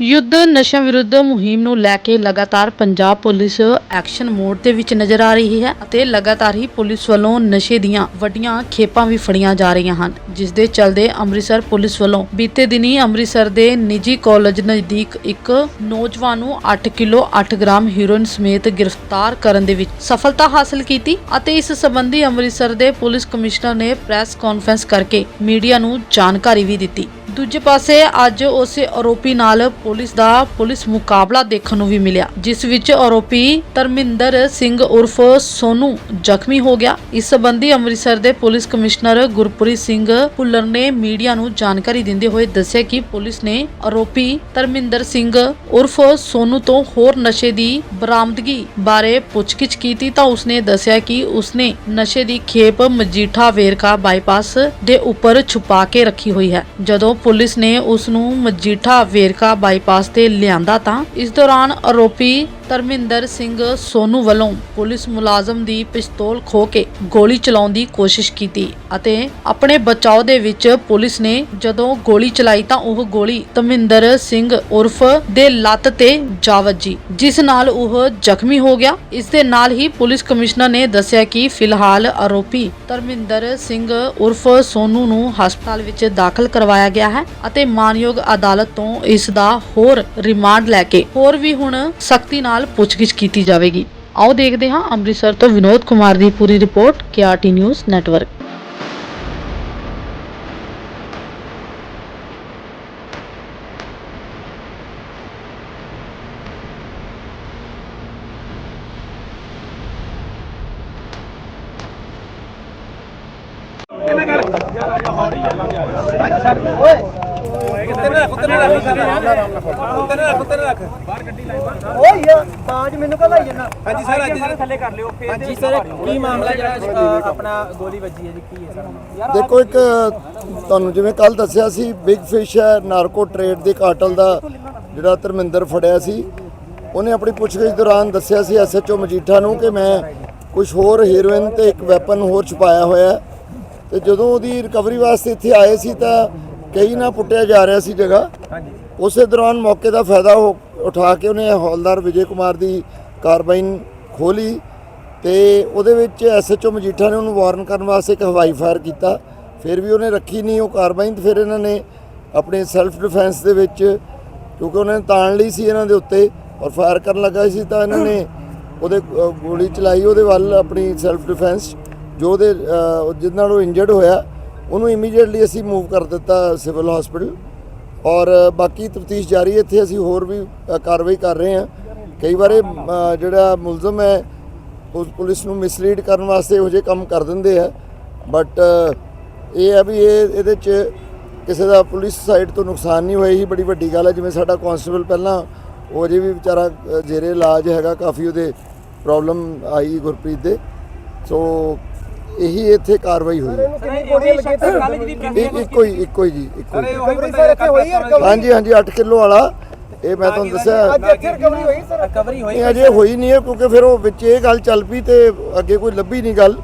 ਯੁੱਧ ਨਸ਼ਾ ਵਿਰੁੱਧ ਮੁਹਿੰਮ ਨੂੰ ਲੈ ਕੇ ਲਗਾਤਾਰ ਪੰਜਾਬ ਪੁਲਿਸ ਐਕਸ਼ਨ ਮੋਡ ਦੇ ਵਿੱਚ ਨਜ਼ਰ ਆ ਰਹੀ ਹੈ ਅਤੇ ਲਗਾਤਾਰ ਹੀ ਪੁਲਿਸ ਵੱਲੋਂ ਨਸ਼ੇ ਦੀਆਂ ਵੱਡੀਆਂ ਖੇਪਾਂ ਵੀ ਫੜੀਆਂ ਜਾ ਰਹੀਆਂ ਹਨ, ਜਿਸ ਦੇ ਚੱਲਦੇ ਅੰਮ੍ਰਿਤਸਰ ਪੁਲਿਸ ਵੱਲੋਂ ਬੀਤੇ ਦਿਨੀ ਅੰਮ੍ਰਿਤਸਰ ਦੇ ਨਿੱਜੀ ਕਾਲਜ ਨਜ਼ਦੀਕ ਇੱਕ ਨੌਜਵਾਨ ਨੂੰ 8 ਕਿਲੋ 8 ਗ੍ਰਾਮ ਹੀਰੋਇਨ ਸਮੇਤ ਗ੍ਰਿਫਤਾਰ ਕਰਨ ਦੇ ਵਿੱਚ ਸਫਲਤਾ ਹਾਸਲ ਕੀਤੀ ਅਤੇ ਇਸ ਸੰਬੰਧੀ ਅੰਮ੍ਰਿਤਸਰ ਦੇ ਪੁਲਿਸ ਕਮਿਸ਼ਨਰ ਨੇ ਪ੍ਰੈਸ ਕਾਨਫਰੰਸ ਕਰਕੇ ਮੀਡੀਆ ਨੂੰ ਜਾਣਕਾਰੀ ਵੀ ਦਿੱਤੀ। ਦੂਜੇ ਪਾਸੇ ਅੱਜ ਉਸ ਆਰੋਪੀ ਨਾਲ ਪੁਲਿਸ ਦਾ ਪੁਲਿਸ ਮੁਕਾਬਲਾ ਦੇਖਣ ਨੂੰ ਵੀ ਮਿਲਿਆ, ਜਿਸ ਵਿੱਚ ਆਰੋਪੀ ਧਰਮਿੰਦਰ ਸਿੰਘ ਉਰਫ ਸੋਨੂ ਜ਼ਖਮੀ ਹੋ ਗਿਆ। ਇਸ ਸੰਬੰਧੀ ਅੰਮ੍ਰਿਤਸਰ ਦੇ ਪੁਲਿਸ ਕਮਿਸ਼ਨਰ ਗੁਰਪ੍ਰੀਤ ਸਿੰਘ ਭੁੱਲਰ ਨੇ ਮੀਡੀਆ ਨੂੰ ਜਾਣਕਾਰੀ ਦਿੰਦੇ ਹੋਏ ਦੱਸਿਆ ਕਿ ਪੁਲਿਸ ਨੇ ਆਰੋਪੀ ਧਰਮਿੰਦਰ ਸਿੰਘ ਉਰਫ ਸੋਨੂ ਤੋਂ ਹੋਰ ਨਸ਼ੇ ਦੀ ਬਰਾਮਦਗੀ ਬਾਰੇ ਪੁੱਛਗਿੱਛ ਕੀਤੀ ਤਾਂ ਉਸਨੇ ਦੱਸਿਆ ਕਿ ਉਸਨੇ ਨਸ਼ੇ ਦੀ ਖੇਪ ਮਜੀਠਾ ਵੇਰਕਾ ਬਾਈਪਾਸ ਦੇ ਉੱਪਰ ਛੁਪਾ ਕੇ ਰੱਖੀ ਹੋਈ ਹੈ। ਜਦੋਂ ਪੁਲਿਸ ਨੇ ਉਸ ਨੂੰ ਮਜੀਠਾ ਵੇਰਕਾ ਬਾਈਪਾਸ ਤੇ ਲਿਆਂਦਾ ਤਾਂ ਇਸ ਦੌਰਾਨ ਆਰੋਪੀ ਧਰਮਿੰਦਰ ਸਿੰਘ ਸੋਨੂ ਵੱਲੋਂ ਪੁਲਿਸ ਮੁਲਾਜ਼ਮ ਦੀ ਪਿਸਤੌਲ ਖੋ ਕੇ ਗੋਲੀ ਚਲਾਉਣ ਦੀ ਕੋਸ਼ਿਸ਼ ਕੀਤੀ ਅਤੇ ਆਪਣੇ ਬਚਾਓ ਦੇ ਵਿੱਚ ਪੁਲਿਸ ਨੇ ਜਦੋਂ ਗੋਲੀ ਚਲਾਈ ਤਾਂ ਉਹ ਗੋਲੀ ਧਰਮਿੰਦਰ ਸਿੰਘ ਉਰਫ ਦੇ ਲੱਤ ਤੇ ਜਾ ਵੱਜੀ, ਜਿਸ ਨਾਲ ਉਹ ਜ਼ਖਮੀ ਹੋ ਗਿਆ। ਇਸ ਦੇ ਨਾਲ ਹੀ ਪੁਲਿਸ ਕਮਿਸ਼ਨਰ ਨੇ ਦੱਸਿਆ ਕਿ ਫਿਲਹਾਲ ਆਰੋਪੀ ਧਰਮਿੰਦਰ ਸਿੰਘ ਉਰਫ ਸੋਨੂ ਨੂੰ ਹਸਪਤਾਲ ਵਿੱਚ ਦਾਖਲ ਕਰਵਾਇਆ ਗਿਆ ਹੈ ਅਤੇ ਮਾਨਯੋਗ ਅਦਾਲਤ ਤੋਂ ਇਸ ਦਾ ਹੋਰ ਰਿਮਾਂਡ ਲੈ ਕੇ ਹੋਰ ਵੀ ਹੁਣ ਸਖਤੀ ਨਾਲ ਪੁੱਛਗਿੱਛ ਕੀਤੀ ਜਾਵੇਗੀ। ਆਓ ਦੇਖਦੇ ਹਾਂ ਅੰਮ੍ਰਿਤਸਰ ਤੋਂ ਵਿਨੋਦ ਕੁਮਾਰ ਦੀ ਪੂਰੀ ਰਿਪੋਰਟ ਕਿਆਟੀ ਨਿਊਜ਼ ਨੈਟਵਰਕ। ਓਏ ਯਾਰ ਬਾਜ ਮੈਨੂੰ ਕਹ ਲਾਈ ਜਨਾ ਹਾਂਜੀ ਸਰ ਅੱਜ ਥੱਲੇ ਕਰ ਲਿਓ ਫੇਰ ਹਾਂਜੀ ਸਰ ਕੀ ਮਾਮਲਾ ਜਿਹੜਾ ਆਪਣਾ ਗੋਲੀ ਵੱਜੀ ਹੈ ਜੀ ਕੀ ਹੈ ਸਰ ਦੇਖੋ ਇੱਕ, ਤੁਹਾਨੂੰ ਜਿਵੇਂ ਕੱਲ ਦੱਸਿਆ ਸੀ ਬਿਗ ਫਿਸ਼ ਹੈ ਨਾਰਕੋ ਟ੍ਰੇਡ ਦੇ ਕਾਟਲ ਦਾ ਜਿਹੜਾ ਧਰਮਿੰਦਰ ਫੜਿਆ ਸੀ ਉਹਨੇ ਆਪਣੀ ਪੁੱਛਗਿੱਛ ਦੌਰਾਨ ਦੱਸਿਆ ਸੀ ਐਸਐਚਓ ਮਜੀਠਾ ਨੂੰ ਕਿ ਮੈਂ ਕੁਝ ਹੋਰ ਹੀਰੋਇਨ ਤੇ ਇੱਕ ਵੈਪਨ ਹੋਰ ਛੁਪਾਇਆ ਹੋਇਆ ਹੈ। ਤੇ ਜਦੋਂ ਉਹਦੀ ਰਿਕਵਰੀ ਵਾਸਤੇ ਇੱਥੇ ਆਏ ਸੀ ਤਾਂ ਕਈ ਨਾ ਪੁੱਟਿਆ ਜਾ ਰਿਹਾ ਸੀ ਜਗ੍ਹਾ। ਉਸੇ ਦੌਰਾਨ ਮੌਕੇ ਦਾ ਫਾਇਦਾ ਉਠਾ ਕੇ ਉਹਨੇ ਹੌਲਦਾਰ ਵਿਜੇ ਕੁਮਾਰ ਦੀ ਕਾਰਬਾਈਨ ਖੋਲੀ ਤੇ ਉਹਦੇ ਵਿੱਚ ਐਸਐਚਓ ਮਜੀਠਾ ਨੇ ਉਹਨੂੰ ਵਾਰਨ ਕਰਨ ਵਾਸਤੇ ਇੱਕ ਹਵਾਈ ਫਾਇਰ ਕੀਤਾ। ਫਿਰ ਵੀ ਉਹਨੇ ਰੱਖੀ ਨਹੀਂ ਉਹ ਕਾਰਬਾਈਨ ਫਿਰ ਇਹਨਾਂ ਨੇ ਆਪਣੇ ਸੈਲਫ ਡਿਫੈਂਸ ਦੇ ਵਿੱਚ ਕਿਉਂਕਿ ਉਹਨਾਂ ਨੇ ਤਾਣ ਲਈ ਸੀ ਇਹਨਾਂ ਦੇ ਉੱਤੇ ਔਰ ਫਾਇਰ ਕਰਨ ਲੱਗਾ ਸੀ ਤਾਂ ਇਹਨਾਂ ਨੇ ਉਹਦੇ ਗੋਲੀ ਚਲਾਈ ਉਹਦੇ ਵੱਲ ਆਪਣੀ ਸੈਲਫ ਡਿਫੈਂਸ ਜੋ ਉਹਦੇ ਜਿਹਦੇ ਨਾਲ ਉਹ ਇੰਜਰਡ ਹੋਇਆ, ਉਹਨੂੰ ਇਮੀਡੀਏਟਲੀ ਅਸੀਂ ਮੂਵ ਕਰ ਦਿੱਤਾ ਸਿਵਲ ਹਸਪੀਟਲ ਔਰ ਬਾਕੀ ਤਫਤੀਸ਼ ਜਾਰੀ ਇੱਥੇ ਅਸੀਂ ਹੋਰ ਵੀ ਕਾਰਵਾਈ ਕਰ ਰਹੇ ਹਾਂ। ਕਈ ਵਾਰ ਜਿਹੜਾ ਮੁਲਜ਼ਮ ਹੈ ਉਸ ਪੁਲਿਸ ਨੂੰ ਮਿਸਲੀਡ ਕਰਨ ਵਾਸਤੇ ਇਹੋ ਜਿਹੇ ਕੰਮ ਕਰ ਦਿੰਦੇ ਆ। ਬਟ ਇਹ ਹੈ ਵੀ ਇਹ, ਇਹਦੇ ਚ ਕਿਸੇ ਦਾ ਪੁਲਿਸ ਸਾਈਡ ਤੋਂ ਨੁਕਸਾਨ ਨਹੀਂ ਹੋਇਆ। ਹੀ ਬੜੀ ਵੱਡੀ ਗੱਲ ਹੈ, ਜਿਵੇਂ ਸਾਡਾ ਕਾਂਸਟੇਬਲ ਪਹਿਲਾਂ, ਉਹ ਅਜੇ ਵੀ ਵਿਚਾਰਾ ਜੇਰੇ ਇਲਾਜ ਹੈਗਾ, ਕਾਫੀ ਉਹਦੇ ਪ੍ਰੋਬਲਮ ਆਈ ਗੁਰਪ੍ਰੀਤ ਦੇ। ਸੋ ਇਹੀ ਇੱਥੇ ਕਾਰਵਾਈ ਹੋਈ ਹੈ। ਇਹ ਕੱਲ ਪ੍ਰੈਸ ਇੱਕ- ਇੱਕੋ ਹੀ ਇੱਕੋ ਹੀ ਜੀ ਇੱਕੋ ਹੀ। ਇਹ ਉਹੀ ਰਿਕਵਰੀ ਬੰਦਾ ਸਰ ਇੱਥੇ ਹੋਈ ਹੈ ਰਿਕਵਰੀ? ਹਾਂਜੀ ਹਾਂਜੀ 8 ਕਿਲੋ ਵਾਲਾ। ਇਹ ਮੈਂ ਤੁਹਾਨੂੰ ਦੱਸਿਆ। ਅੱਜ ਇੱਥੇ ਰਿਕਵਰੀ ਹੋਈ ਸਰ? ਰਿਕਵਰੀ ਹੋਈ ਇਹ ਅਜੇ ਹੋਈ ਨਹੀਂ ਹੈ ਕਿਉਂਕਿ ਫਿਰ ਉਹ ਵਿੱਚ ਇਹ ਗੱਲ ਚੱਲ ਪਈ ਤੇ ਅੱਗੇ ਕੋਈ ਲੱਭੀ ਨਹੀਂ ਗੱਲ।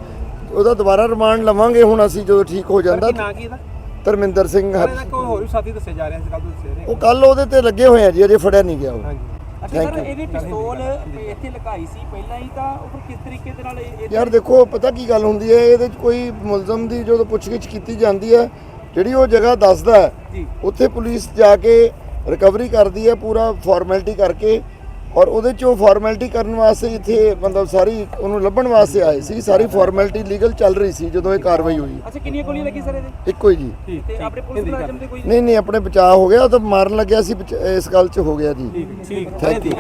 ਉਹਦਾ ਦੁਬਾਰਾ ਰਿਮਾਂਡ ਲਵਾਂਗੇ ਹੁਣ ਅਸੀਂ ਜਦੋਂ ਠੀਕ ਹੋ ਜਾਂਦਾ। ਨਾਂ ਕੀ ਇਹਦਾ? ਧਰਮਿੰਦਰ ਸਿੰਘ ਹਰ ਕੋਈ ਹੋਰ ਵੀ ਸਾਥੀ ਦੱਸੇ ਜਾ ਰਿਹਾ ਸੀ ਕੱਲ ਤੋਂ ਦੱਸੇ ਰਹੇ ਉਹ ਕੱਲ ਉਹਦੇ ਤੇ ਲੱਗੇ ਹੋਏ ਆ ਜੀ ਅਜੇ ਫੜਿਆ ਨਹੀਂ ਗਿਆ ਉਹ। ਹਾਂਜੀ। ਅੱਛਾ Thank ਸਰ you. ਇਹਦੀ ਪਿਸਤੌਲ ਇੱਥੇ ਲਗਾਈ ਸੀ ਪਹਿਲਾਂ ਹੀ ਤਾਂ ਉਹ ਫਿਰ ਕਿਸ ਤਰੀਕੇ ਦੇ ਨਾਲ ਇਹ ਇਹ- ਯਾਰ ਦੇਖੋ ਪਤਾ ਕੀ ਗੱਲ ਹੁੰਦੀ ਹੈ ਇਹਦੇ ਚ ਕੋਈ ਮੁਲਜ਼ਮ ਦੀ ਜਦੋਂ ਪੁੱਛਗਿੱਛ ਕੀਤੀ ਜਾਂਦੀ ਹੈ ਜਿਹੜੀ ਉਹ ਜਗ੍ਹਾ ਦੱਸਦਾ ਹੈ। ਉੱਥੇ ਪੁਲਿਸ ਜਾ ਕੇ ਰਿਕਵਰੀ ਕਰਦੀ ਹੈ ਪੂਰਾ ਫਾਰਮੈਲਿਟੀ ਕਰਕੇ ਔਰ ਉਹਦੇ ਚ ਉਹ ਫਾਰਮੈਲਿਟੀ ਕਰਨ ਵਾਸਤੇ ਇੱਥੇ ਮਤਲਬ ਸਾਰੀ ਉਹਨੂੰ ਲੱਭਣ ਵਾਸਤੇ ਆਏ ਸੀ ਸਾਰੀ ਫਾਰਮੈਲਿਟੀ ਲੀਗਲ ਚੱਲ ਰਹੀ ਸੀ ਜਦੋਂ ਇਹ ਕਾਰਵਾਈ ਹੋਈ। ਅੱਛਾ ਕਿੰਨੀਆਂ ਗੋਲੀਆਂ ਲੱਗੀ ਸਰ ਇਹਦੇ? ਇੱਕੋ ਹੀ ਜੀ। ਤੇ ਆਪਣੇ ਪੁਲਿਸ ਮੁਲਾਜ਼ਮ ਦੇ ਕੋਈ? ਨਹੀਂ ਨਹੀਂ ਆਪਣੇ ਬਚਾਅ ਹੋ ਗਿਆ ਉਹ ਤਾਂ ਮਾਰਨ ਲੱਗਿਆ ਸੀ ਬਚ- ਇਸ ਗੱਲ 'ਚ ਹੋ ਗਿਆ ਜੀ। ਠੀਕ ਥੈਂਕ ਯੂ